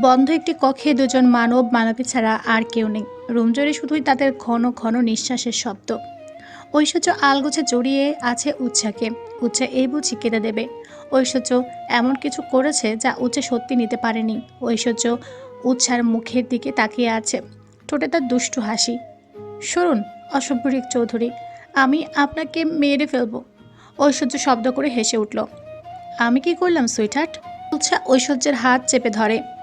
বন্ধ একটি কক্ষে দুজন মানব মানবী ছাড়া আর কেউ নেই। রুম জুড়ে শুধুই তাদের ঘন ঘন নিঃশ্বাসের শব্দ। ঐশ্বর্য আলগোছে জড়িয়ে আছে উচ্ছাকে। উচ্ছা এই বুঝি কেঁদে দেবে। ঐশ্বর্য এমন কিছু করেছে যা উচ্চে সত্যি নিতে পারেনি। ঐশ্বর্য উচ্ছার মুখের দিকে তাকিয়ে আছে। ঠোঁটে তার দুষ্টু হাসি। শুনুন অসভ্যরিক চৌধুরী, আমি আপনাকে মেরে ফেলব। ঐশ্বর্য শব্দ করে হেসে উঠল। আমি কি করলাম, সুইটহার্ট? উৎসা ঐশ্বর্যের হাত চেপে ধরে।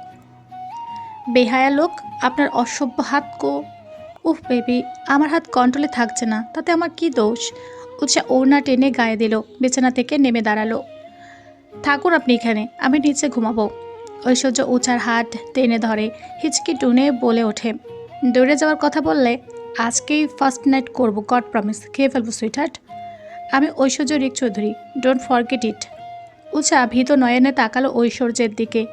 বেহায়া লোক, আপনার অসভ্য হাত কো। উফ, বেবি, আমার হাত কন্ট্রোলে থাকছে না, তাতে আমার কি দোষ? উৎসা ওড়না টেনে গায়ে দিল, বিছানা থেকে নেমে দাঁড়াল। থাকুন আপনি এখানে, আমি নিচে ঘুমাবো। ঐশ্বর্য উচার হাত টেনে ধরে, হিচকি টুনে বলে ওঠে। দৌড়ে যাওয়ার কথা বললে, আজকেই ফার্স্ট নাইট করব গড প্রমিস খেয়ে ফেলব সুইটহার্ট আমি Aishwarya Rick Chowdhury don't forget it Usha ভীত নয়নে তাকালো ঐশ্বর্যের দিকে।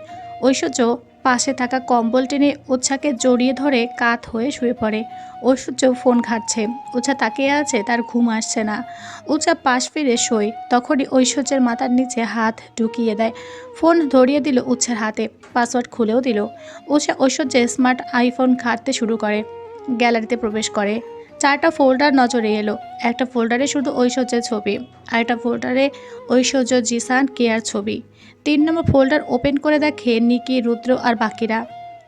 ঐশ্বর্য পাশে থাকা কম্বল টেনে উৎসাকে জড়িয়ে ধরে কাত হয়ে শুয়ে পড়ে। ঐশ্বর্য ফোন ঘাটছে। ওছা তাকিয়ে আছে, তার ঘুম আসছে না। উষা পাশ ফিরে শোয়। তখনই ঐশ্বর্যের মাথার নিচে হাত ঢুকিয়ে দেয়। ফোন ধরিয়ে দিল উৎসার হাতে, পাসওয়ার্ড খুলেও দিল। উষা ঐশ্বর্যের স্মার্ট আইফোন ঘাটতে শুরু করে। গ্যালারিতে প্রবেশ করে। চারটা ফোল্ডার নজরে এলো। একটা ফোল্ডারে শুধু ঐশ্বর্যের ছবি আর একটা ফোল্ডারে ঐশ্বর্য জিসান কেয়ার ছবি। তিন নম্বর ফোল্ডার ওপেন করে দেখে নিকি, রুদ্র আর বাকিরা।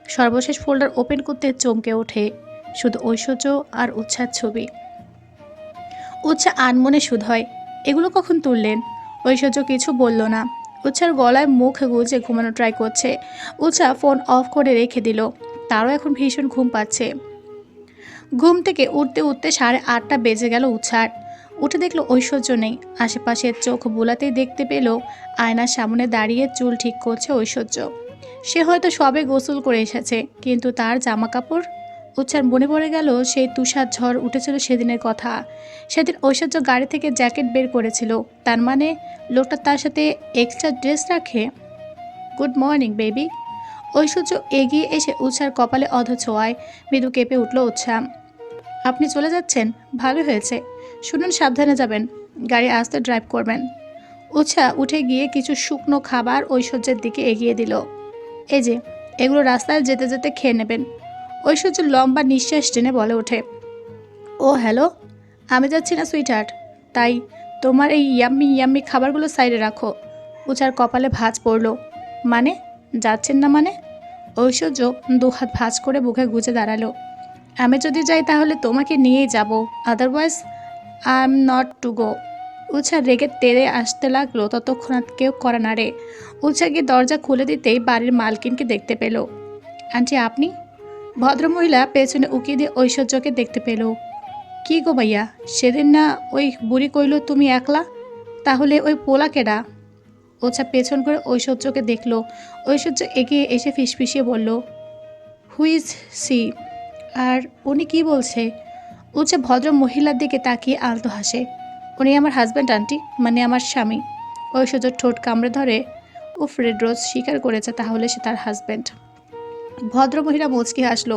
সর্বশেষ ফোল্ডার ওপেন করতে চমকে ওঠে শুধু ঐশ্বর্য আর উৎসার ছবি। উৎসা আনমনে শুধ হয়, এগুলো কখন তুললেন? ঐশ্বর্য কিছু বলল না। উচ্ছার গলায় মুখ গুজে ঘুমানো ট্রাই করছে। উচ্ছা ফোন অফ করে রেখে দিল। তারও এখন ভীষণ ঘুম পাচ্ছে। ঘুম থেকে উঠতে উঠতে সাড়ে আটটা বেজে গেল উৎসার। উঠে দেখল ঐশ্বর্য নেই। আশেপাশে চোখ বোলাতেই দেখতে পেল আয়নার সামনে দাঁড়িয়ে চুল ঠিক করছে ঐশ্বর্য। সে হয়তো সবে গোসল করে এসেছে, কিন্তু তার জামা কাপড় উচ্চার মনে পড়ে গেল সেই তুষার ঝড় উঠেছিল সেদিনের কথা। সেদিন ঐশ্বর্য গাড়ি থেকে জ্যাকেট বের করেছিল। তার মানে লোকটা তার সাথে এক্সট্রা ড্রেস রাখে? গুড মর্নিং বেবি ঐশ্বর্য এগিয়ে এসে উৎসার কপালে অধ মৃদু কেঁপে উঠল উৎসাহ আপনি চলে যাচ্ছেন? ভালো হয়েছে। শুনুন, সাবধানে যাবেন। গাড়ি আসতে ড্রাইভ করবেন। উৎসা উঠে গিয়ে কিছু শুকনো খাবার ঐশ্বর্যের দিকে এগিয়ে দিল। এই যে, এগুলো রাস্তায় যেতে যেতে খেয়ে নেবেন। ঐশ্বর্য লম্বা নিঃশ্বাস টেনে বলে ওঠে, ও, হ্যালো? আমি যাচ্ছি না সুইটহার্ট তাই তোমার এই ইয়াম্মি ইয়াম্মি খাবারগুলো সাইডে রাখো। উচার কপালে ভাঁজ পড়ল মানে? যাচ্ছেন না মানে? ঐশ্বর্য দুহাত ভাঁজ করে বুকে গুজে দাঁড়াল। আমি যদি যাই তাহলে তোমাকে নিয়েই যাব। Otherwise I am not to go Utsa রেগে তেড়ে আসতে লাগল। ততক্ষণাৎ কেউ করে না রে। উৎসা গিয়ে দরজা খুলে দিতেই বাড়ির মালকিনকে দেখতে পেল। আন্টি, আপনি? ভদ্রমহিলা পেছনে উকি দিয়ে ঐশ্বর্যকে দেখতে পেল। কি গো ভাইয়া, সেদিন না ওই বুড়ি কইল তুমি একলা? তাহলে ওই পোলা কেডা? ওছা পেছন করে ঐশ্বর্যকে দেখল। ঐশ্বর্য এগিয়ে এসে ফিসফিসিয়ে বলল হুইজ সি আর উনি কি বলছে? উচ্চ ভদ্র মহিলার দিকে তাকিয়ে আলতো হাসে। উনি আমার হাজব্যান্ড আন্টি মানে আমার স্বামী। ঐশ্বর্য ঠোঁট কামড়ে ধরে। উফ রেড রোজ স্বীকার করেছে তাহলে সে তার হাজব্যান্ড ভদ্র মহিলা মুচকি হাসলো।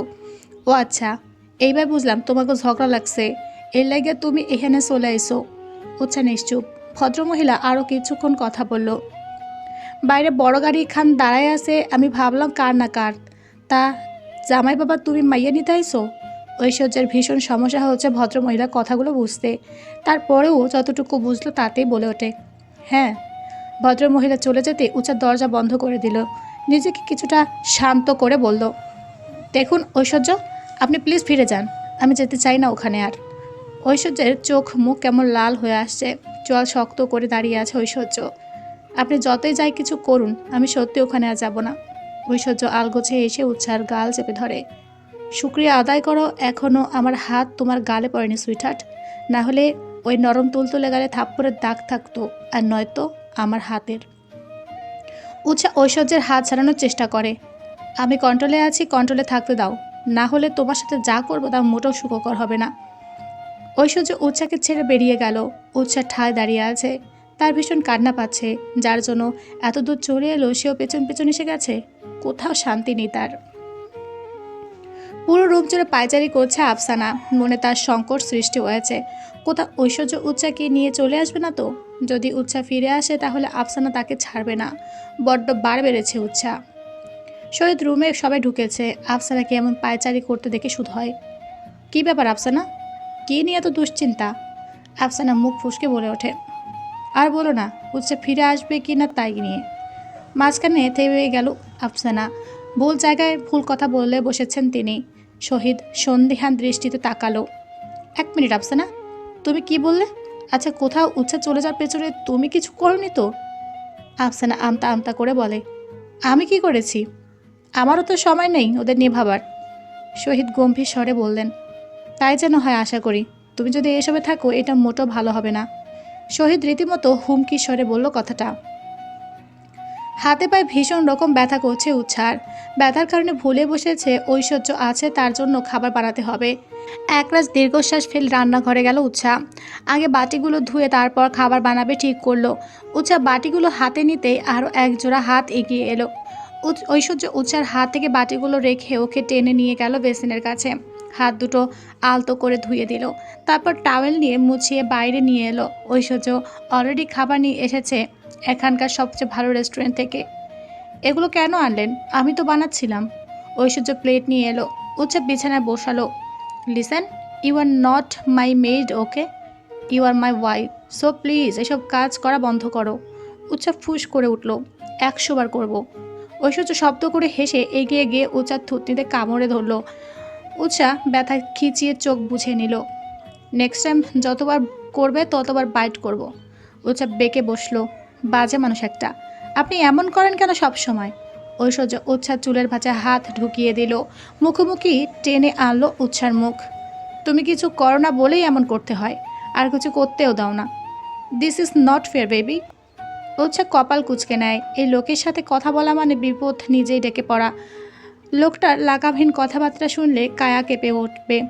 ও আচ্ছা এইবার বুঝলাম তোমাকে ঝগড়া লাগছে। এর লাগে তুমি এখানে চলে আইসো উচ্চা নিশ্চুপ। ভদ্রমহিলা আরও কিছুক্ষণ কথা বলল। বাইরে বড় গাড়ি খান দাঁড়ায় আছে, আমি ভাবলাম কার না কার। তা জামাই বাবা তুমি মাইয়া নিতে আইসো? ঐশ্বর্যের ভীষণ সমস্যা হচ্ছে ভদ্রমহিলার কথাগুলো বুঝতে। তারপরেও যতটুকু বুঝলো তাতেই বলে ওঠে। হ্যাঁ ভদ্রমহিলা চলে যেতে উঁচার দরজা বন্ধ করে দিল। নিজেকে কিছুটা শান্ত করে বলল, দেখুন ঐশ্বর্য, আপনি প্লিজ ফিরে যান। আমি যেতে চাই না ওখানে আর। ঐশ্বর্যের চোখ মুখ কেমন লাল হয়ে আসছে জল শক্ত করে দাঁড়িয়ে আছে ঐশ্বর্য। আপনি যতই যাই কিছু করুন, আমি সত্যি ওখানে আর যাব না। ঐশ্বর্য আলগোছে এসে উচ্ছার গাল চেপে ধরে। শুক্রিয়া আদায় করো এখনও আমার হাত তোমার গালে পড়েনি সুইটহার্ট না হলে ওই নরম তুলতুলে গালে থাপ্পড়ের দাগ থাকতো, আর নয়তো আমার হাতের। উৎসা ঐশ্বর্যের হাত ছাড়ানোর চেষ্টা করে। আমি কন্ট্রোলে আছি, কন্ট্রোলে থাকতে দাও। না হলে তোমার সাথে যা করব তা মোটেও সুখকর হবে না। ঐশ্বর্য উৎসাকে ছেড়ে বেরিয়ে গেল। উৎসা ঠায় দাঁড়িয়ে আছে। তার ভীষণ কান্না পাচ্ছে, যার জন্য এত দূর চলে এলো, সেও পেছন পেছন এসে গেছে। কোথাও শান্তি নেই তার। পুরো রূপ জুড়ে পায়চারি করছে আফসানা। মনে তার সংকট সৃষ্টি হয়েছে। কোথাও ঐশ্বর্য উচ্চাকে নিয়ে চলে আসবে না তো? যদি উচ্চা ফিরে আসে, তাহলে আফসানা তাকে ছাড়বে না। বড্ড বার বেড়েছে উচ্চা শহীদ রুমে সবাই ঢুকেছে। আফসানাকে এমন পায়চারি করতে দেখে শুধু হয়, কী ব্যাপার আফসানা? কী নিয়ে এত দুশ্চিন্তা? আফসানা মুখ ফুসকে বলে ওঠে আর বলো না উচ্ছে ফিরে আসবে কি না তাই নিয়ে। মাঝখানে থেমে গেল আফসানা। ভুল জায়গায় ভুল কথা বলে বসেছেন তিনি। শহীদ সন্দিহান দৃষ্টিতে তাকালো। এক মিনিট আফসানা, তুমি কি বললে? আচ্ছা কোথাও উচ্ছে চলে যাওয়ার পেছনে তুমি কিছু করনি তো? আফসানা আমতা আমতা করে বলে, আমি কি করেছি? আমারও তো সময় নেই ওদের নিয়ে ভাবার। শহীদ গম্ভীর স্বরে বললেন, তাই যেন হয় আশা করি। তুমি যদি এসবে থাকো, এটা মোটো ভালো হবে না। শহীদ রীতিমতো হুমকি স্বরে বলল কথাটা। হাতে পায়ে ভীষণ রকম ব্যথা করছে উচ্ছার ব্যথার কারণে ভুলে বসেছে, ঐশ্বর্য আছে, তার জন্য খাবার বানাতে হবে। একরাজ দীর্ঘশ্বাস ফেল রান্নাঘরে গেল উৎসা। আগে বাটিগুলো ধুয়ে তারপর খাবার বানাবে ঠিক করল। উৎসা বাটিগুলো হাতে নিতেই আরও এক জোড়া হাত এগিয়ে এলো। ঐশ্বর্য উৎসার হাত থেকে বাটিগুলো রেখে ওকে টেনে নিয়ে গেল বেসিনের কাছে। হাত দুটো আলতো করে ধুয়ে দিল। তারপর টাওয়েল নিয়ে মুছিয়ে বাইরে নিয়ে এলো। ঐশ্বর্য অলরেডি খাবার নিয়ে এসেছে এখানকার সবচেয়ে ভালো রেস্টুরেন্ট থেকে। এগুলো কেন আনলেন? আমি তো বানাচ্ছিলাম। ঐশ্বর্য প্লেট নিয়ে এলো উৎসব বিছানায় বসালো। Listen you are not my maid okay you are my wife so please এসব কাজ করা বন্ধ করো। উৎসব ফুস করে উঠল, একশো বার করব। ঐশ্বর্য শব্দ করে হেসে এগিয়ে গিয়ে উচার থুতনিতে কামড়ে ধরলো উৎসা ব্যথা খিচিয়ে চোখ বুঝে নিল। নেক্সট টাইম যতবার করবে, ততবার বাইট করব। উৎসা বেঁকে বসল। বাজে মানুষ একটা। আপনি এমন করেন কেন সব সময় ঐশ্বর্য উৎসার চুলের ভাঁজে হাত ঢুকিয়ে দিল। মুখোমুখি টেনে আনলো উৎসার মুখ। তুমি কিছু করো না বলেই এমন করতে হয়। আর কিছু করতেও দাও না। This is not fair baby Utsa কপাল কুচকে নেয়। এই লোকের সাথে কথা বলা মানে বিপদ নিজেই ডেকে পড়া। লোকটার লাগামহীন কথাবার্তা শুনলে কায়া কেঁপে উঠবে।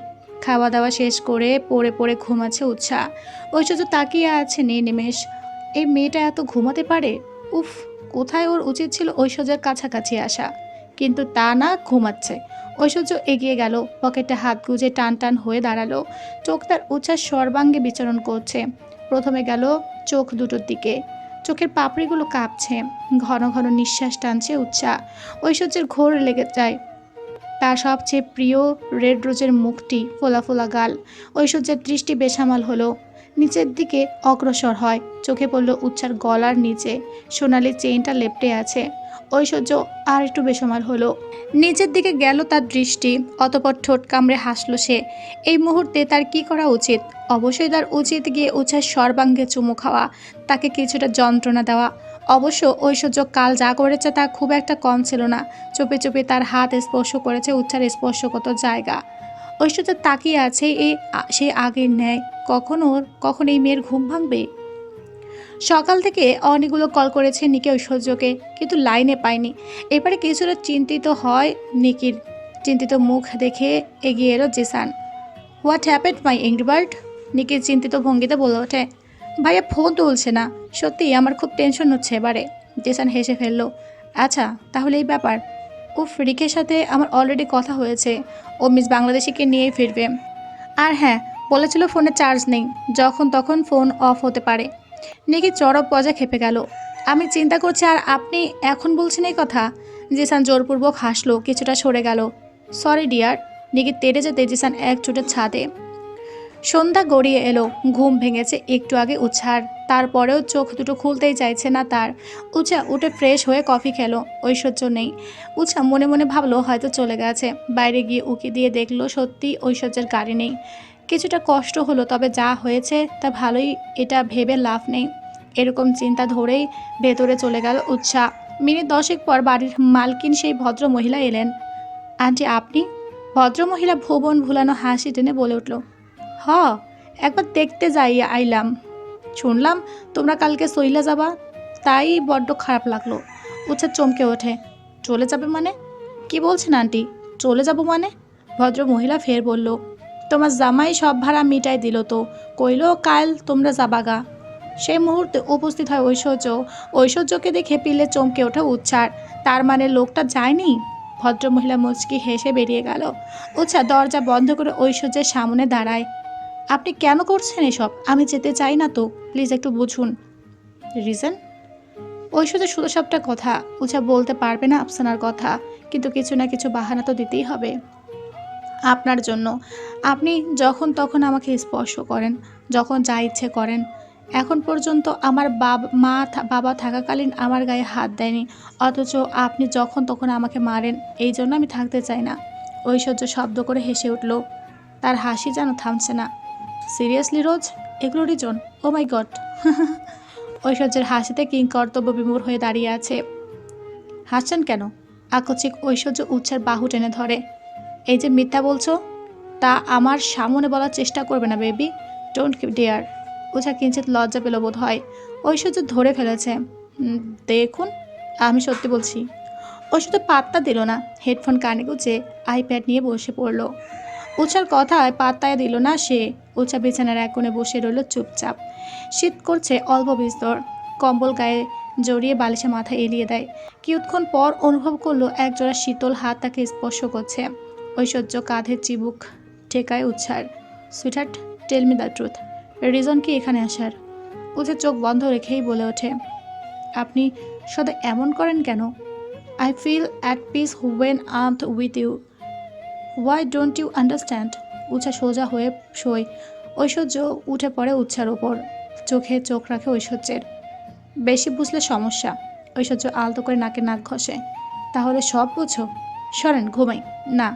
খাওয়া দাওয়া শেষ করে পড়ে পড়ে ঘুমাচ্ছে উৎসাহ ঐশ্বর্য তাকিয়ে আছে নিমেষ। এই মেয়েটা এত ঘুমাতে পারে? উফ, কোথায় ওর উচিত ছিল ঐশ্বর্যের কাছাকাছি আসা? কিন্তু তা না, ঘুমাচ্ছে। ঐশ্বর্য এগিয়ে গেল, পকেটে হাত গুজে টান টান হয়ে দাঁড়াল। চোখ তার উচ্ছ্বাস সর্বাঙ্গে বিচরণ করছে। প্রথমে গেল চোখ দুটোর দিকে। চোখের পাপড়িগুলো কাঁপছে, ঘন ঘন নিঃশ্বাস টানছে উচ্চা, ঐশ্বর্যের ঘোর লেগে যায়। তার সবচেয়ে প্রিয় রেড রোজের মুখটি ফোলা ফোলা গাল, ঐশ্বর্যের দৃষ্টি বেসামাল হলো। নিচের দিকে অগ্রসর হয়, চোখে পড়ল উচ্চার গলার নিচে সোনালি চেইনটা লেপটে আছে। ঐশ্বর্য আর একটু বেসামাল হলো। নিচের দিকে গেল তার দৃষ্টি, অতপর ঠোঁট কামড়ে হাসলো সে। এই মুহূর্তে তার কি করা উচিত? অবশ্যই তার উচিত গিয়ে উচ্ছার সর্বাঙ্গে চুমু খাওয়া, তাকে কিছুটা যন্ত্রণা দেওয়া। অবশ্য ঐশ্বর্য কাল যা করেছে তা খুব একটা কম ছিল না। চুপে চুপে তার হাত স্পর্শ করেছে উচ্চার স্পর্শগত জায়গা। ঐশ্বর্য তাকিয়ে আছে এই সে আগের ন্যায়। কখন কখন এই মেয়ের ঘুম ভাঙবে? সকাল থেকে অনেকগুলো কল করেছে নিকি ঐশ্বর্যকে, কিন্তু লাইনে পায়নি। এবারে কিছুটা চিন্তিত হয় নিকির। চিন্তিত মুখ দেখে এগিয়ে এলো জেসান। হোয়াট হ্যাপেড মাই ইংরিবার্ড নিকির চিন্তিত ভঙ্গিতে বলে ওঠে। ভাইয়া, ফোন তুলছে না। সত্যি আমার খুব টেনশন হচ্ছে এবারে। জেসান হেসে ফেলল। আচ্ছা তাহলে এই ব্যাপার। উফ, রিকের সাথে আমার অলরেডি কথা হয়েছে। ও মিস বাংলাদেশিকে নিয়েই ফিরবে। আর হ্যাঁ বলেছিল ফোনে চার্জ নেই। যখন তখন ফোন অফ হতে পারে। নিকি চরব পজা খেপে গেল। আমি চিন্তা করছি, আর আপনি এখন বলছেন এই কথা? জিসান জোরপূর্বক হাসলো, কিছুটা সরে গেল। Sorry, deer. নিকি তেড়ে যেতে জিসান এক চুটে ছাদে। সন্ধ্যা গড়িয়ে এলো, ঘুম ভেঙেছে একটু আগে উচ্ছার তারপরেও চোখ দুটো খুলতেই চাইছে না তার। উচা উঠে ফ্রেশ হয়ে কফি খেলো, ঐশ্বর্য নেই। উচা মনে মনে ভাবলো, হয়তো চলে গেছে। বাইরে গিয়ে উকি দিয়ে দেখল, সত্যি ঐশ্বর্যের গাড়ি নেই। কিছুটা কষ্ট হলো, তবে যা হয়েছে তা ভালোই, এটা ভেবে লাভ নেই। এরকম চিন্তা ধরেই ভেতরে চলে গেল উৎসাহ মিনিট দশেক পর বাড়ির মালকিন সেই ভদ্র মহিলা এলেন। আন্টি, আপনি? ভদ্রমহিলা ভুবন ভুলানো হাসি টেনে বলে উঠল, হ, একবার দেখতে যাই, আইলাম। শুনলাম তোমরা কালকে সইলা যাবা। তাই বড্ড খারাপ লাগল। উচ্ছা চমকে ওঠে, চলে যাবে মানে? কি বলছেন আন্টি? চলে যাব মানে? ভদ্র মহিলা ফের বলল তোমার জামাই সব ভাড়া মিটাই দিল তো। কইলো, কাল তোমরা যাবাগা। সেই মুহূর্তে উপস্থিত হয় ঐশ্বর্য। ঐশ্বর্যকে দেখে পিলে চমকে ওঠে উচ্ছার তার মানে লোকটা যায়নি? ভদ্রমহিলা মুচকি হেসে বেরিয়ে গেল। উচ্ছা দরজা বন্ধ করে ঐশ্বর্যের সামনে দাঁড়ায়। আপনি কেন করছেন এসব? আমি যেতে চাই না তো। প্লিজ একটু বুঝুন। রিজন? ঐশ্বর্য শুধু সবটা কথা। উচা বলতে পারবে না আফসানার কথা। কিন্তু কিছু না কিছু বাহানা তো দিতেই হবে। আপনার জন্য। আপনি যখন তখন আমাকে স্পর্শ করেন, যখন যা ইচ্ছে করেন। এখন পর্যন্ত আমার বাবা, মা বাবা থাকাকালীন আমার গায়ে হাত দেয়নি। অথচ আপনি যখন তখন আমাকে মারেন, এই জন্য আমি থাকতে চাই না। ঐশ্বর্য শব্দ করে হেসে উঠল, তার হাসি যেন থামছে না। সিরিয়াসলি রোজ? এগুলো রিজন? ও মাই গড ঐশ্বর্যের হাসিতে কিং কর্তব্য বিমূর হয়ে দাঁড়িয়ে আছে। হাসছেন কেন? আকস্মিক ঐশ্বর্য উচ্ছার বাহু টেনে ধরে। এই যে মিথ্যা বলছো, তা আমার সামনে বলার চেষ্টা করবে না বেবি ডোন্ট ডেয়ার উষা কিঞ্চিত লজ্জা পেল বোধ হয়। ঐশ্বর্য ধরে ফেলেছে। দেখুন, আমি সত্যি বলছি। ঐশ্বর্য পাত্তা দিল না হেডফোন কানে গুজে আইপ্যাড নিয়ে বসে পড়ল। উষার কথায় পাত্তায় দিল না সে। উষা বিছানার এক কোণে বসে রইল চুপচাপ। শীত করছে অল্প বিস্তর। কম্বল গায়ে জড়িয়ে বালিশে মাথা এলিয়ে দেয়। কিয়ৎক্ষণ পর অনুভব করল একজোড়া শীতল হাত তাকে স্পর্শ করছে। ঐশ্বর্য কাঁধের চিবুক ঠেকায় উচ্ছার sweetheart tell me the truth. Reason কি এখানে আসার? উঠে চোখ বন্ধ রেখেই বলে ওঠে, আপনি সদা এমন করেন কেন? I feel at peace when armed with you why don't you understand Usha সোজা হয়ে শোয়। ঐশ্বর্য উঠে পড়ে উচ্ছার ওপর চোখে চোখ রাখে ঐশ্বর্যের। বেশি বুঝলে সমস্যা। ঐশ্বর্য আলতো করে নাকে নাক ঘষে, তাহলে সব বুঝো? সরেন, ঘুমাই। না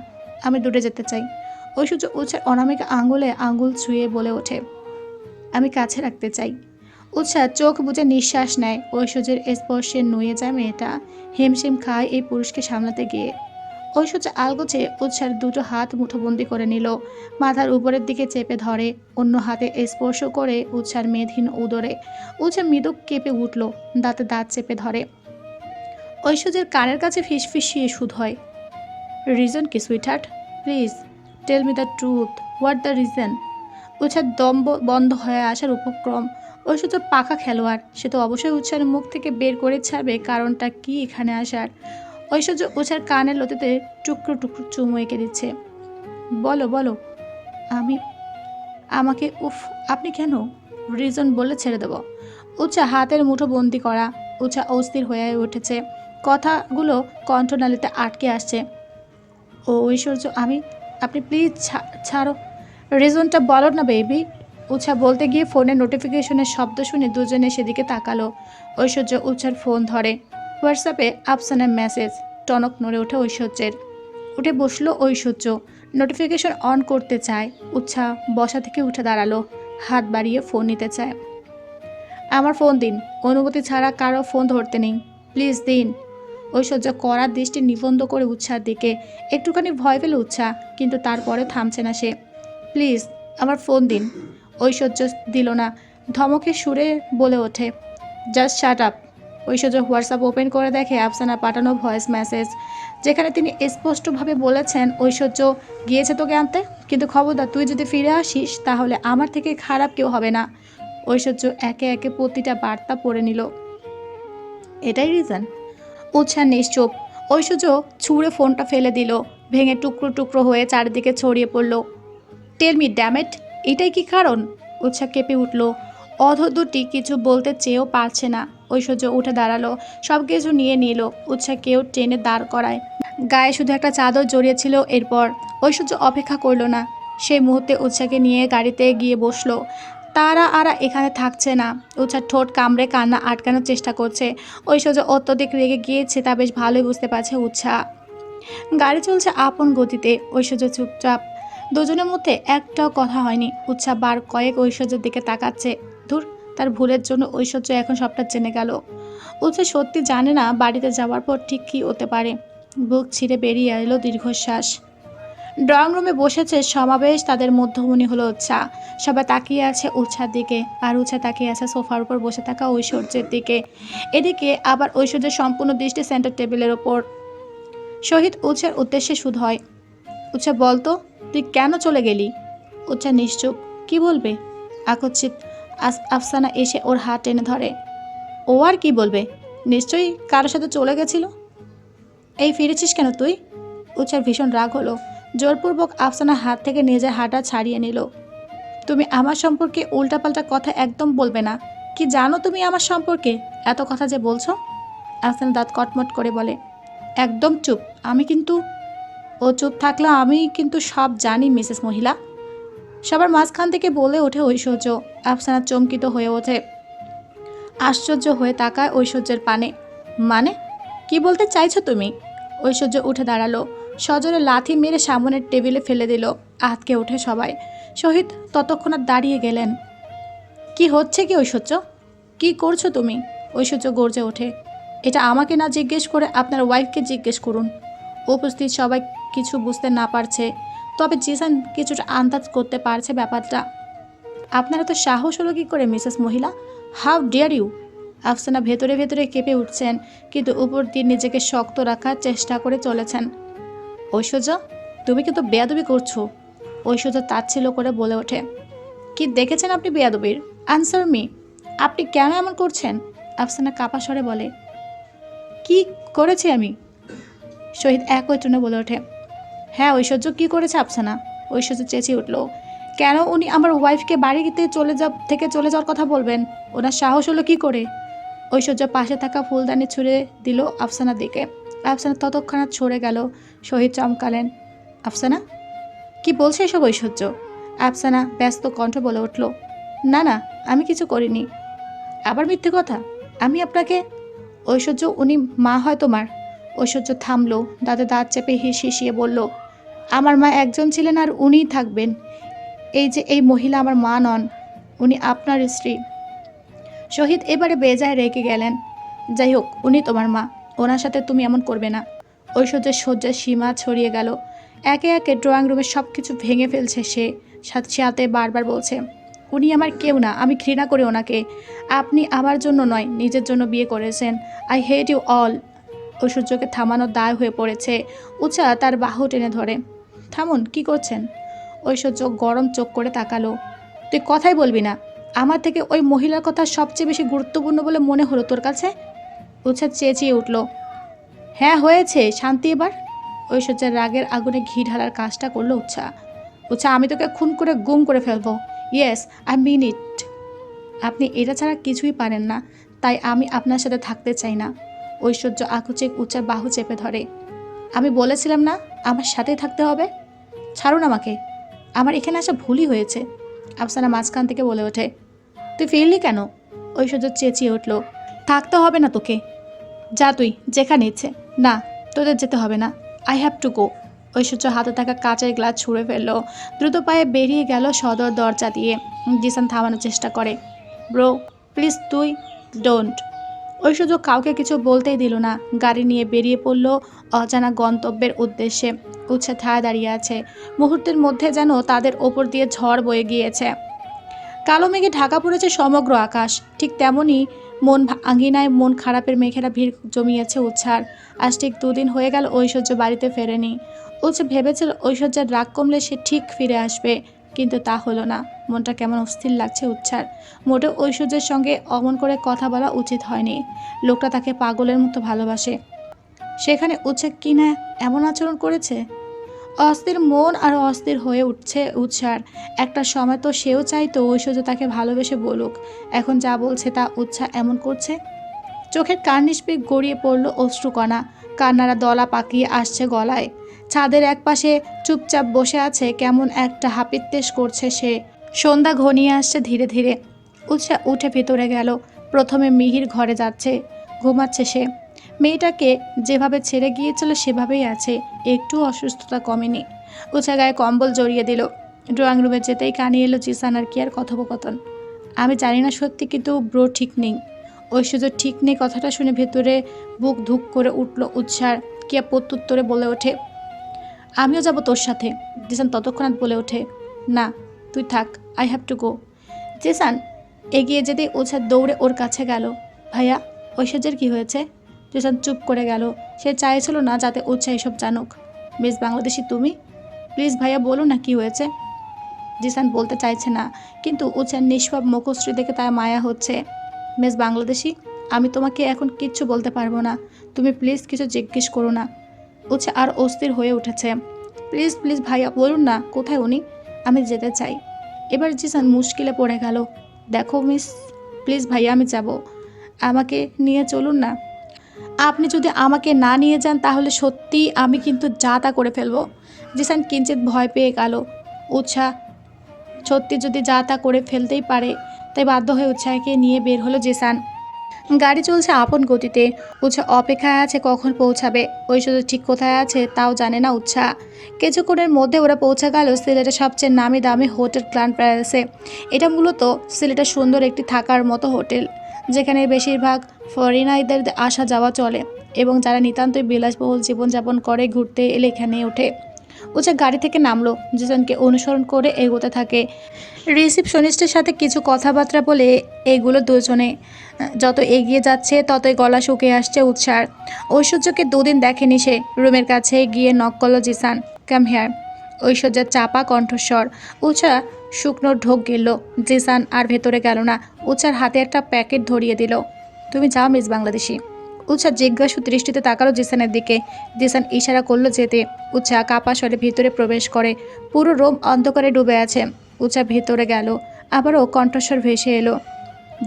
আমি দূরে যেতে চাই। ঐশ্বর্য উৎসার অনামিকা আঙুলে আঙুল ছুঁয়ে বলে ওঠে, আমি কাছে রাখতে চাই। উৎসাহ চোখ বুঝে নিঃশ্বাস নেয়। ঐশ্বর্যের স্পর্শে নুয়ে যায় মেয়েটা, হিমশিম খায় এই পুরুষকে সামলাতে গিয়ে। ঐশ্বর্য আলগোছে উৎসার দুটো হাত মুঠোবন্দি করে নিল, মাথার উপরের দিকে চেপে ধরে, অন্য হাতে স্পর্শ করে উৎসার মেধহীন উদরে। উৎসা মৃদু কেঁপে উঠল, দাঁতে দাঁত চেপে ধরে। ঐশ্বর্যের কানের কাছে ফিসফিসিয়ে সুদ হয়। রিজন কি sweetheart please tell me the truth what the reason উৎসার দম বন্ধ হয়ে আসার উপক্রম। ঐশ্বর্য পাকা খেলোয়াড়। সে তো অবশ্যই উৎসার মুখ থেকে বের করে ছাড়বে, কারণটা কি এখানে আসার? ঐশ্বর্য উৎসার কানের লতিতে টুকরো টুকরো চুমু এঁকে দিচ্ছে। বলো বলো, আমি, আমাকে, উফ, আপনি কেন? রিজন বলে ছেড়ে দেবো। উৎসা হাতের মুঠো বন্দি করা। উৎসা অস্থির হয়ে উঠেছে। কথাগুলো কণ্ঠনালীতে আটকে আসছে। ও ঐশ্বর্য, আমি, আপনি প্লিজ ছাড়ো। রিজনটা বলো না বেবি উৎসা বলতে গিয়ে ফোনের নোটিফিকেশনের শব্দ শুনে দুজনে সেদিকে তাকালো। ঐশ্বর্য উৎসার ফোন ধরে। হোয়াটসঅ্যাপে আফসানের মেসেজ টনক নড়ে ওঠে ঐশ্বর্যের। উঠে বসল ঐশ্বর্য। নোটিফিকেশন অন করতে চায়। উৎসা বসা থেকে উঠে দাঁড়াল। হাত বাড়িয়ে ফোন নিতে চায়। আমার ফোন দিন। অনুমতি ছাড়া কারও ফোন ধরতে নেই। প্লিজ দিন। ঐশ্বর্য করার দৃষ্টি নিবন্ধ করে উৎসার দিকে একটুখানি ভয় পেল উৎসা, কিন্তু তারপরে থামছে না সে। প্লিজ, আমার ফোন দিন। ঐশ্বর্য দিল না ধমকে সুরে বলে ওঠে, just shut up. Aishwarya WhatsApp open করে দেখে আফসানা পাঠানো ভয়েস মেসেজ, যেখানে তিনি স্পষ্টভাবে বলেছেন, ঐশ্বর্য গিয়েছে তোকে আনতে, কিন্তু খবরদার, তুই যদি ফিরে আসিস, তাহলে আমার থেকে খারাপ কেউ হবে না। ঐশ্বর্য একে একে প্রতিটা বার্তা পড়ে নিল। এটাই রিজন উৎসাহ নিশ্চুপ। ঐশ্বর্য ছুঁড়ে ফোনটা ফেলে দিল, ভেঙে টুকরো টুকরো হয়ে চারিদিকে ছড়িয়ে পড়ল। টেল মি ড্যামেট এটাই কি কারণ? উৎসাহ কেঁপে উঠল। অধ দুটি কিছু বলতে চেয়েও পারছে না। ঐশ্বর্য উঠে দাঁড়াল সব কিছু নিয়ে নিল উৎসাহ কেউ টেনে দাঁড় করায়। গায়ে শুধু একটা চাদর জড়িয়েছিল এরপর। ঐশ্বর্য অপেক্ষা করল না। সেই মুহূর্তে উৎসাহকে নিয়ে গাড়িতে গিয়ে বসল। তারা আর এখানে থাকছে না। উৎসাহ ঠোঁট কামড়ে কান্না আটকানোর চেষ্টা করছে। ঐশ্বর্য অত্যধিক রেগে গিয়েছে তা বেশ ভালোই বুঝতে পারছে উৎসাহ গাড়ি চলছে আপন গতিতে। ঐশ্বর্য চুপচাপ। দুজনের মধ্যে একটাও কথা হয়নি। উৎসাহ বার কয়েক ঐশ্বর্যের দিকে তাকাচ্ছে। ধুর, তার ভুলের জন্য ঐশ্বর্য এখন সবটা জেনে গেল। উৎসাহ সত্যি জানে না বাড়িতে যাওয়ার পর ঠিক কী হতে পারে। বুক ছিঁড়ে বেরিয়ে এলো দীর্ঘশ্বাস। ড্রয়িং রুমে বসেছে সমাবেশ, তাদের মধ্যমণি হলো উৎসাহ সবাই তাকিয়ে আছে উৎসার দিকে আর উৎসাহ তাকিয়ে আছে সোফার উপর বসে থাকা ঐশ্বর্যের দিকে। এদিকে আবার ঐশ্বর্যের সম্পূর্ণ দৃষ্টি সেন্টার টেবিলের ওপর শহীদ উৎসার উদ্দেশ্যে শুধ হয়, উৎসা বলতো তুই কেন চলে গেলি? উৎসা নিশ্চুপ, কি বলবে? আকস্মিত আফসানা এসে ওর হাত টেনে ধরে, ও আর কি বলবে? নিশ্চয়ই কারোর সাথে চলে গেছিল? এই ফিরেছিস কেন তুই? উৎসার ভীষণ রাগ হলো। জোরপূর্বক আফসানার হাত থেকে নিজের হাঁটা ছাড়িয়ে নিল। তুমি আমার সম্পর্কে উল্টাপাল্টা কথা একদম বলবে না। কি জানো তুমি আমার সম্পর্কে? এত কথা যে বলছো? আফসানা দাঁত কটমট করে বলে, একদম চুপ। আমি কিন্তু ও চুপ থাকলে আমি কিন্তু সব জানি, মিসেস মহিলা। সবার মাঝখান থেকে বলে ওঠে ঐশ্বর্য। আফসানা চমকিত হয়ে ওঠে। আশ্চর্য হয়ে তাকায় ঐশ্বর্যের পানে। মানে? কি বলতে চাইছো তুমি? ঐশ্বর্য উঠে দাঁড়াল। সজরে লাথি মেরে সামনের টেবিলে ফেলে দিল, আতকে ওঠে সবাই। শহীদ ততক্ষণাৎ দাঁড়িয়ে গেলেন। কি হচ্ছে কি ঐশ্বর্য? কি করছ তুমি? ঐশ্বর্য গর্জে ওঠে। এটা আমাকে না জিজ্ঞেস করে আপনার ওয়াইফকে জিজ্ঞেস করুন। উপস্থিত সবাই কিছু বুঝতে না পারছে, তবে জিসান কিছুটা আন্দাজ করতে পারছে ব্যাপারটা। আপনারা তো সাহস হলো কি করে, মিসেস মহিলা? How deer you? আফসানা ভেতরে ভেতরে কেঁপে উঠছেন, কিন্তু উপর দিয়ে নিজেকে শক্ত রাখার চেষ্টা করে চলেছেন। ঐশ্বর্য, তুমি কিন্তু বেয়াদবি করছ। ঐশ্বর্য তাচ্ছিল করে বলে ওঠে, কি দেখেছেন আপনি বেয়াদবির? আনসার মি আপনি কেন এমন করছেন? আফসানা কাপা স্বরে বলে, কি করেছি আমি? শহীদ একই টনে বলে ওঠে হ্যাঁ ঐশ্বর্য কি করেছে আফসানা? ঐশ্বর্য চেঁচিয়ে উঠল, কেন উনি আমার ওয়াইফকে বাড়িতে চলে যা, থেকে চলে যাওয়ার কথা বলবেন? ওনার সাহস হলো কি করে? ঐশ্বর্য পাশে থাকা ফুলদানি ছুঁড়ে দিল আফসানার দিকে। আফসানা ততক্ষণাৎ ছড়ে গেল। শহীদ চমকালেন। আফসানা, কি বলছে এসব ঐশ্বর্য? আফসানা ব্যস্ত কণ্ঠ বলে উঠল, না না, আমি কিছু করিনি। আবার মিথ্যে কথা? আমি আপনাকে ঐশ্বর্য, উনি মা হয় তোমার? ঐশ্বর্য থামলো, দাঁতে দাঁত চেপে হিস হিসিয়ে বলল, আমার মা একজন ছিলেন আর উনিই থাকবেন। এই যে এই মহিলা আমার মা নন, উনি আপনার স্ত্রী। শহীদ এবারে বেজায় রেগে গেলেন, যাই হোক, উনি তোমার মা। ওনার সাথে তুমি এমন করবে না। ঐশ্বর্যের সহ্যের সীমা ছড়িয়ে গেল। একে একে ড্রয়িং রুমে সব কিছু ভেঙে ফেলছে সে। সাথে বারবার বলছে, উনি আমার কেউ না, আমি ঘৃণা করি ওনাকে। আপনি আমার জন্য নয়, নিজের জন্য বিয়ে করেছেন। আই হেট ইউ অল ঐশ্বর্যকে থামানোর দায় হয়ে পড়েছে। উচা তার বাহু টেনে ধরে, থামুন, কি করছেন? ঐশ্বর্য গরম চোখ করে তাকালো, তুই কথাই বলবি না। আমার থেকে ওই মহিলার কথা সবচেয়ে বেশি গুরুত্বপূর্ণ বলে মনে হলো তোর কাছে? উৎসা চেঁচিয়ে উঠল হ্যাঁ হয়েছে, শান্তি এবার? ঐশ্বর্যের রাগের আগুনে ঘি ঢালার কাজটা করল উৎসা উচ্ছা আমি তোকে খুন করে গুম করে ফেলব। Yes, I mean it. আপনি এটা ছাড়া কিছুই পারেন না, তাই আমি আপনার সাথে থাকতে চাই না। ঐশ্বর্য আকুচেক উচ্চার বাহু চেপে ধরে, আমি বলেছিলাম না আমার সাথেই থাকতে হবে? ছাড়ুন আমাকে। আমার এখানে আসা ভুলই হয়েছে। আফসানা মাঝখান থেকে বলে ওঠে, তুই ফিরলি কেন? ঐশ্বর্য চেঁচিয়ে উঠল থাকতে হবে না তোকে। যা তুই, যেখানে ইচ্ছে। না, তোদের যেতে হবে না। I have to go Aishwarya হাতে থাকা কাঁচের গ্লাস ছুঁড়ে ফেলল। দ্রুত পায়ে বেরিয়ে গেল সদর দরজা দিয়ে। জিসান থামানোর চেষ্টা করে। ব্রো, প্লিজ তুই, ডোন্ট। ঐশ্বর্য কাউকে কিছু বলতেই দিল না। গাড়ি নিয়ে বেরিয়ে পড়ল অজানা গন্তব্যের উদ্দেশ্যে। উচ্ছে ঠায় দাঁড়িয়ে আছে। মুহূর্তের মধ্যে যেন তাদের ওপর দিয়ে ঝড় বয়ে গিয়েছে। কালো মেঘে ঢাকা পড়েছে সমগ্র আকাশ। ঠিক তেমনই মন আঙিনায় মন খারাপের মেঘেরা ভিড় জমিয়েছে উচ্ছার আজ ঠিক দুদিন হয়ে গেল ঐশ্বর্য বাড়িতে ফেরেনি। উচ্ছে ভেবেছিল ঐশ্বর্যের রাগ কমলে সে ঠিক ফিরে আসবে, কিন্তু তা হলো না। মনটা কেমন অস্থির লাগছে উচ্ছার মোটে ঐশ্বর্যের সঙ্গে অমন করে কথা বলা উচিত হয়নি। লোকটা তাকে পাগলের মতো ভালোবাসে। সেখানে উচ্ছে কি না এমন আচরণ করেছে? অস্থির মন আর অস্থির হয়ে উঠছে উৎসার। একটা সময় তো সেও চাইতো ঐশ্বর্য তাকে ভালোবেসে বলুক। এখন যা বলছে তা উৎসাহ এমন করছে। চোখের কার্নিশপে গড়িয়ে পড়ল অশ্রুকণা। কান্নারা দলা পাকিয়ে আসছে গলায়। ছাদের একপাশে চুপচাপ বসে আছে কেমন একটা হাপিত্তেশ করছে সে। সন্ধ্যা ঘনিয়ে আসছে ধীরে ধীরে। উৎসাহ উঠে ভেতরে গেল। প্রথমে মিহির ঘরে যাচ্ছে। ঘুমাচ্ছে সে। মেয়েটাকে যেভাবে ছেড়ে গিয়েছিল সেভাবেই আছে। একটু অসুস্থতা কমেনি। উৎসাহ গায়ে কম্বল জড়িয়ে দিল। ড্রয়িং রুমে যেতেই কানে এলো জিসান আর কি আর কথোপকথন। আমি জানি না সত্যি, কিন্তু ব্রো ঠিক নেই। ঐশ্বর্য ঠিক নেই কথাটা শুনে ভেতরে বুক ধুক করে উঠল উৎসার। কিয়া প্রত্যুত্তরে বলে ওঠে। আমিও যাব তোর সাথে। জিসান ততক্ষণাৎ বলে ওঠে, না, তুই থাক I have to go Zisan এগিয়ে যেতেই ওঝা দৌড়ে ওর কাছে গেল। ভাইয়া, ঐশ্বর্যের কি হয়েছে? জেসান চুপ করে গেল। সে চাইছিল না যাতে ওঝা এসব জানুক। মিস বাংলাদেশি, তুমি? প্লিজ ভাইয়া, বলো না কি হয়েছে? জিসান বলতে চাইছে না, কিন্তু ওঝার নিষ্পাপ মুখশ্রী দেখে তার মায়া হচ্ছে। মিস বাংলাদেশি, আমি তোমাকে এখন কিচ্ছু বলতে পারব না। তুমি প্লিজ কিছু জিজ্ঞেস করো না। উচ্ছে আর অস্থির হয়ে উঠেছে। প্লিজ প্লিজ ভাইয়া, বলুন না, কোথায় উনি? আমি যেতে চাই। এবার জিসান মুশকিলে পড়ে গেল। দেখো মিস, প্লিজ ভাইয়া, আমি যাব। আমাকে নিয়ে চলুন না। আপনি যদি আমাকে না নিয়ে যান, তাহলে সত্যি আমি কিন্তু যা তা করে ফেলব। জিসান কিঞ্চিত ভয় পেয়ে গেল। উৎসাহ সত্যি যদি যা তা করে ফেলতেই পারে, তাই বাধ্য হয়ে উৎসাহকে নিয়ে বের হলো জিসান। গাড়ি চলছে আপন গতিতে। উৎসাহ অপেক্ষায় আছে কখন পৌঁছাবে, ঐশ্বর্য ঠিক কোথায় আছে তাও জানে না উৎসাহ কিছুক্ষণের মধ্যে ওরা পৌঁছে গেল সিলেটের সবচেয়ে নামি দামি হোটেল ক্লান প্যালেসে। এটা মূলত সিলেটের সুন্দর একটি থাকার মতো হোটেল। যেখানে বেশিরভাগ ফরেনারদের আসা যাওয়া চলে এবং যারা নিতান্তই বিলাসবহুল জীবনযাপন করে ঘুরতে এলে এখানে ওঠে। উচা গাড়ি থেকে নামলো জিসানকে অনুসরণ করে এগোতে থাকে। রিসিপশনিস্টের সাথে কিছু কথাবার্তা বলে এগুলো দুজনে। যত এগিয়ে যাচ্ছে, ততই গলা শুকিয়ে আসছে উৎসার। ঐশ্বর্যকে দুদিন দেখেনি সে। রুমের কাছে গিয়ে নক করল জিসান। কাম হেয়ার ঐশ্বর্যের চাপা কণ্ঠস্বর। উচা শুকনো ঢোক গেল জিসান আর ভেতরে গেল না। উচার হাতে একটা প্যাকেট ধরিয়ে দিল। তুমি যাও, মিস বাংলাদেশি। উৎসা জিজ্ঞাসু দৃষ্টিতে তাকালো জিসানের দিকে। জিসান ইশারা করল যেতে। উৎসা কাপা স্বরে ভিতরে প্রবেশ করে। পুরো রোম অন্ধকারে ডুবে আছে। উৎসা ভেতরে গেল। আবারও কণ্ঠস্বর ভেসে এলো।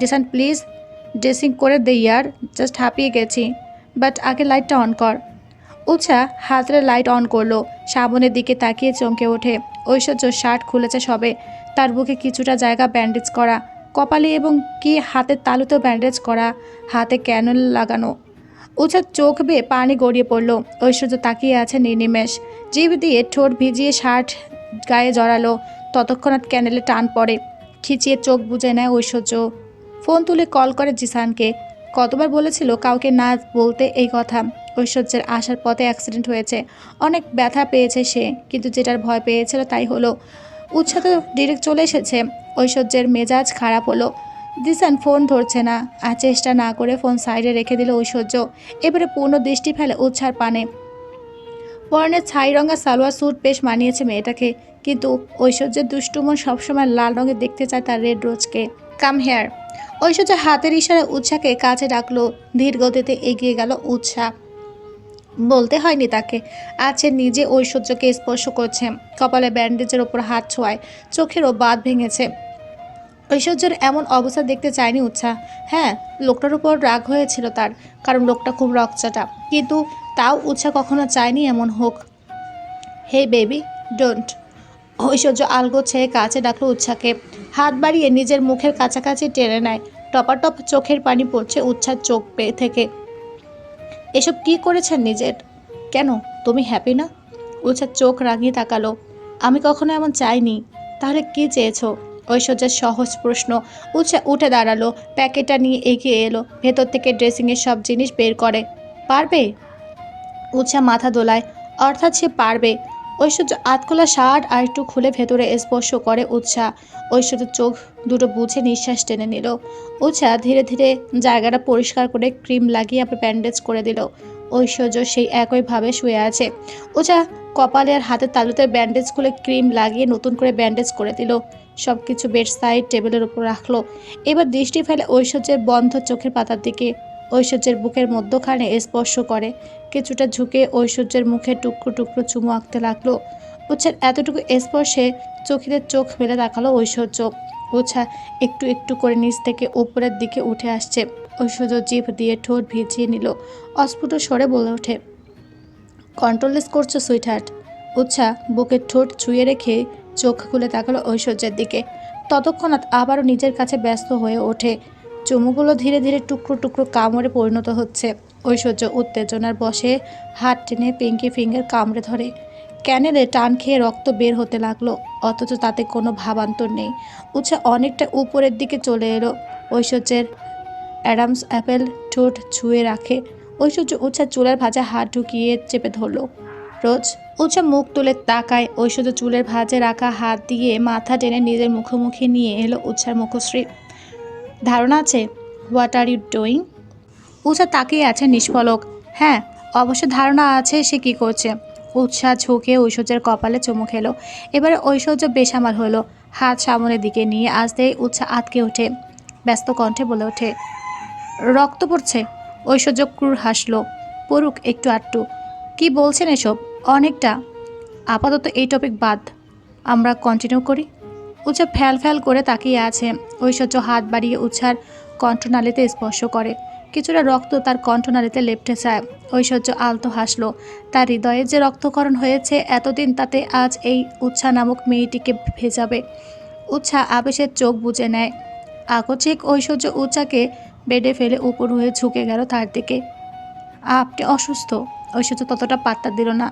জিসান, প্লিজ, ড্রেসিং করে দে ইয়ার। জাস্ট হাঁপিয়ে গেছি। বাট আগে লাইটটা অন কর। উৎসা হাতের লাইট অন করল। সাবনের দিকে তাকিয়ে চমকে ওঠে। ঐশ্বর্য শার্ট খুলেছে সবে। তার বুকে কিছুটা জায়গা ব্যান্ডেজ করা। কপালে এবং কি হাতের তালুতেও ব্যান্ডেজ করা। হাতে ক্যানল লাগানো। উচার চোখ বেয়ে পানি গড়িয়ে পড়ল। ঐশ্বর্য তাকিয়ে আছে নির্নিমেষ। জিভ দিয়ে ঠোঁট ভিজিয়ে শার্ট গায়ে জড়ালো। ততক্ষণাৎ ক্যানেলে টান পড়ে। খিচিয়ে চোখ বুজে নেয় ঐশ্বর্য। ফোন তুলে কল করে জিসানকে। কতবার বলেছিল কাউকে না বলতে এই কথা। ঐশ্বর্যের আসার পথে অ্যাক্সিডেন্ট হয়েছে। অনেক ব্যথা পেয়েছে সে, কিন্তু যেটার ভয় পেয়েছিল তাই হলো। উৎসাহ তো ডিরেক্ট চলে এসেছে। ঐশ্বর্যের মেজাজ খারাপ হলো। দিসান ফোন ধরছে না। আর চেষ্টা না করে ফোন সাইডে রেখে দিল ঐশ্বর্য। এবারে পূর্ণ দৃষ্টি ফেলে উৎসার পানে। পরনের ছাই রঙা সালোয়ার স্যুট বেশ মানিয়েছে মেয়েটাকে। কিন্তু ঐশ্বর্যের দুষ্টুমন সবসময় লাল রঙের দেখতে চায় তার রেড রোজকে কাম হেয়ার ঐশ্বর্য হাতের ইশারায় উৎসাকে কাছে ডাকলো। ধীর গতিতে এগিয়ে গেল উৎসাহ বলতে হয়নি তাকে। আছে নিজে ঐশ্বর্যকে স্পর্শ করছে। কপালে ব্যান্ডেজের ওপর হাত ছোঁয়ায়, চোখেরও বাদ ভেঙেছে। ঐশ্বর্যের এমন অবস্থা দেখতে চায়নি উৎসাহ হ্যাঁ লোকটার উপর রাগ হয়েছিল তার, কারণ লোকটা খুব রকচাটা। কিন্তু তাও উৎসাহ কখনো চায়নি এমন হোক। হে বেবি, ডোন্ট। ঐশ্বর্য আলগোছে কাছে ডাকলো উৎসাকে। হাত বাড়িয়ে নিজের মুখের কাছাকাছি টেনে নেয়। টপাটপ চোখের পানি পড়ছে উৎসার চোখ পেয়ে থেকে। এসব কি করেছেন নিজের? কেন? তুমি হ্যাপি না? উলছার চোখ রাঙিয়ে তাকালো। আমি কখনো এমন চাইনি। তাহলে কি চেয়েছো? ঐশ্বর্যের সহজ প্রশ্ন। উৎসা উঠে দাঁড়াল, প্যাকেটটা নিয়ে এগিয়ে এলো, ভেতর থেকে ড্রেসিংয়ের সব জিনিস বের করে। পারবে? উৎসা মাথা দোলায়। অর্থাৎ সে পারবে। ঐশ্বর্য আতকোলা শার্ট আর একটু খুলে ভেতরে স্পর্শ করে উৎসাহ ঐশ্বর্য চোখ দুটো বুঝে নিঃশ্বাস টেনে নিল। উৎসাহ ধীরে ধীরে জায়গাটা পরিষ্কার করে ক্রিম লাগিয়ে আবার ব্যান্ডেজ করে দিল। ঐশ্বর্য সেই একইভাবে শুয়ে আছে। উৎসাহ কপালে আর হাতের তালুতে ব্যান্ডেজ খুলে ক্রিম লাগিয়ে নতুন করে ব্যান্ডেজ করে দিল। সব কিছু বেড সাইড টেবিলের উপর রাখল। এবার দৃষ্টি ফেলে ঐশ্বর্যের বন্ধ চোখের পাতার দিকে। ঐশ্বর্যের বুকের মধ্যখানে স্পর্শ করে। কিছুটা ঝুঁকে ঐশ্বর্যের মুখে টুকরো টুকরো চুমু আঁকতে লাগল। উচ্ছার এতটুকু স্পর্শে চোখেদের চোখ ফেলে তাকালো ঐশ্বর্য। ওছা একটু একটু করে নিচ থেকে উপরের দিকে উঠে আসছে। ঐশ্বর্য জিভ দিয়ে ঠোঁট ভিজিয়ে নিল। অস্ফুট স্বরে বলে ওঠে কন্ট্রোলেস করছ, সুইটহার্ট? উৎসা বুকের ঠোঁট ছুঁয়ে রেখে চোখ খুলে তাকালো ঐশ্বর্যের দিকে। ততক্ষণাৎ আবারও নিজের কাছে ব্যস্ত হয়ে ওঠে। চুমুগুলো ধীরে ধীরে টুকরো টুকরো কামড়ে পরিণত হচ্ছে। ঐশ্বর্য উত্তেজনার বসে হাত টেনে পিঙ্কি ফিঙ্গার কামড়ে ধরে। ক্যানেলে টান খেয়ে রক্ত বের হতে লাগল, অথচ তাতে কোনো ভাবান্তর নেই। উৎসা অনেকটা উপরের দিকে চলে এলো। ঐশ্বর্যের অ্যাডামস অ্যাপেল ঠোঁট ছুঁয়ে রাখে। ঐশ্বর্য উৎসা চুলের ভাজা হাত ঢুকিয়ে চেপে ধরলো। রোজ উৎসা মুখ তুলে তাকায় ঐশ্বর্য চুলের ভাজে রাখা হাত দিয়ে মাথা টেনে নিজের মুখোমুখি নিয়ে এলো উৎসার মুখশ্রী। ধারণা আছে হোয়াট আর ইউ ডুইং উৎসা তাকিয়ে আছে নিষ্ফলক। হ্যাঁ অবশ্য ধারণা আছে সে কি করছে। উৎসাহ ঝুঁকে ঐশ্বর্যের কপালে চুমু খেলো। এবারে ঐশ্বর্য বেসামাল হলো, হাত সামনের দিকে নিয়ে আসতেই উৎসাহ আটকে ওঠে, ব্যস্ত কণ্ঠে বলে ওঠে, রক্ত পড়ছে? ঐশ্বর্য ক্রুর হাসলো, পড়ুক একটু আটটু। কি বলছেন এসব? অনেকটা। আপাতত এই টপিক বাদ। আমরা কন্টিনিউ করি? উৎসা ফ্যাল ফ্যাল করে তাকিয়ে আছে। ঐশ্বর্য হাত বাড়িয়ে উৎসার কণ্ঠনালীতে স্পর্শ করে। কিছুটা রক্ত তার কণ্ঠনালীতে লেপটে যায়। ঐশ্বর্য আলতো হাসলো। তার হৃদয়ে যে রক্তকরণ হয়েছে এতদিন তাতে আজ এই উচ্ছা নামক মেয়েটিকে ভেজাবে। উচ্ছা আবেশের চোখ বুজে নেয়। আকস্মিক ঐশ্বর্য উচ্চাকে বেডে ফেলে উপর হয়ে ঝুঁকে গেল তার দিকে। আপনি অসুস্থ। ঐশ্বর্য ততটা পাত্তা দিল না।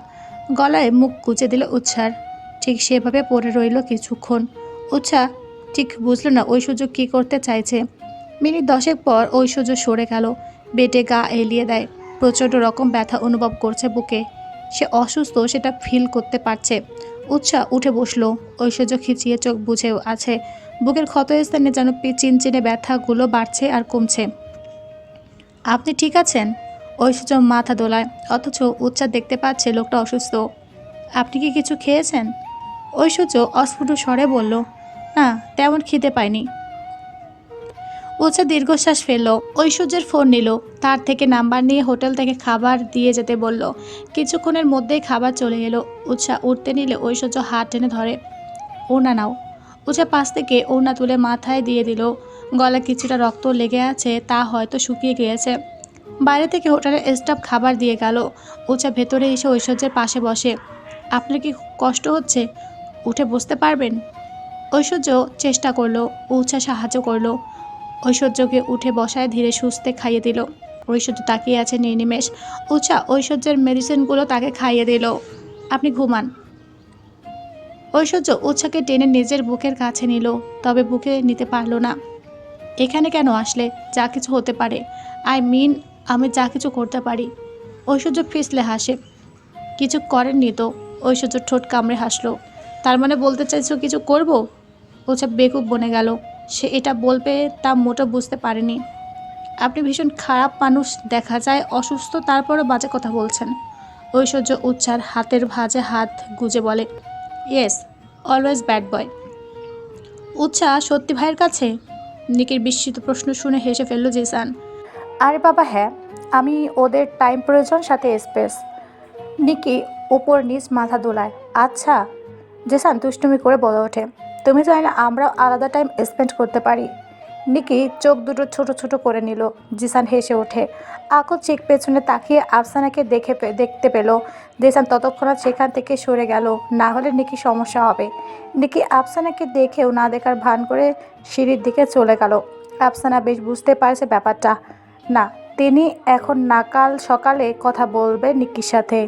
গলায় মুখ গুজে দিল উচ্ছার ঠিক সেভাবে পড়ে রইল কিছুক্ষণ। উচ্ছা, ঠিক বুঝলো না ঐশ্বর্য কী করতে চাইছে। মিনিট দশেক পর ঐশ্বর্য সরে গেল। বেটে গা এলিয়ে দেয়। প্রচণ্ড রকম ব্যথা অনুভব করছে বুকে। সে অসুস্থ সেটা ফিল করতে পারছে। উৎসা উঠে বসল। ঐশ্বর্য খিচিয়ে চোখ বুঝেও আছে। বুকের ক্ষতস্থানে যেন চিনচিনে ব্যথাগুলো বাড়ছে আর কমছে। আপনি ঠিক আছেন? ঐশ্বর্য মাথা দোলায়। অথচ উচ্চা দেখতে পাচ্ছে লোকটা অসুস্থ। আপনি কি কিছু খেয়েছেন? ঐশ্বর্য অস্ফুট স্বরে বলল। না, তেমন খিদে পাইনি। উচ্চা দীর্ঘশ্বাস ফেলল, ঐশ্বর্যের ফোন নিল, তার থেকে নাম্বার নিয়ে হোটেল থেকে খাবার দিয়ে যেতে বলল। কিছুক্ষণের মধ্যেই খাবার চলে এলো। উৎসা উঠতে নিলে ঐশ্বর্য হাত টেনে ধরে ওনা নাও। উৎসা পাশ থেকে ওনা তুলে মাথায় দিয়ে দিল, গলা কিছুটা রক্ত লেগে আছে, তা হয়তো শুকিয়ে গিয়েছে। বাইরে থেকে হোটেলের স্টাফ খাবার দিয়ে গেল। উচা ভেতরে এসে ঐশ্বর্যের পাশে বসে, আপনার কি কষ্ট হচ্ছে? উঠে বসতে পারবেন? ঐশ্বর্য চেষ্টা করল উচা সাহায্য করল। ঐশ্বর্যকে উঠে বসায় ধীরে সুস্থে খাইয়ে দিল। ঐশ্বর্য তাকিয়ে আছে নির্নিমেষ। উচা ঐশ্বর্যের মেডিসিনগুলো তাকে খাইয়ে দিল। আপনি ঘুমান। ঐশ্বর্য উচ্ছাকে টেনে নিজের বুকের কাছে নিল, তবে বুকে নিতে পারল না। এখানে কেন আসলে? যা কিছু হতে পারে। আই মিন, আমি যা কিছু করতে পারি। ঐশ্বর্য ফিসলে হাসে। কিছু করেননি তো? ঐশ্বর্য ঠোঁট কামড়ে হাসলো। তার মানে বলতে চাইছো কিছু করব? ওছা বেকুব বনে গেল। সে এটা বলবে তা মোটা বুঝতে পারেনি। আপনি ভীষণ খারাপ মানুষ, দেখা যায়, অসুস্থ, তারপরও বাজে কথা বলছেন। ঐশ্বর্য উচ্চার হাতের ভাঁজে হাত গুজে বলে, ইয়েস, অলওয়েজ ব্যাড বয়। উচ্চা সত্যি ভাইয়ের কাছে? নিকির বিস্মিত প্রশ্ন শুনে হেসে ফেলল জিসান। আরে বাবা হ্যাঁ আমি ওদের টাইম প্রয়োজন, সাথে স্পেস। নিকি ওপর নিচ মাথা দোলায় আচ্ছা। জেসান তুষ্টুমি করে বলে ওঠে তুমি চাইলে আমরাও আলাদা টাইম স্পেন্ড করতে পারি। নিকি চোখ দুটো ছোট ছোট করে নিল। জিসান হেসে ওঠে। আকো চেক পেছনে তাকিয়ে আফসানাকে দেখে দেখতে পেল। জিসান ততক্ষণাৎ সেখান থেকে সরে গেল। না হলে নিকি সমস্যা হবে। নিকি আফসানাকে দেখেও না দেখার ভান করে সিঁড়ির দিকে চলে গেল। আফসানা বেশ বুঝতে পারছে ব্যাপারটা। না, তিনি এখন নাকাল সকালে কথা বলবে নিকির সাথে।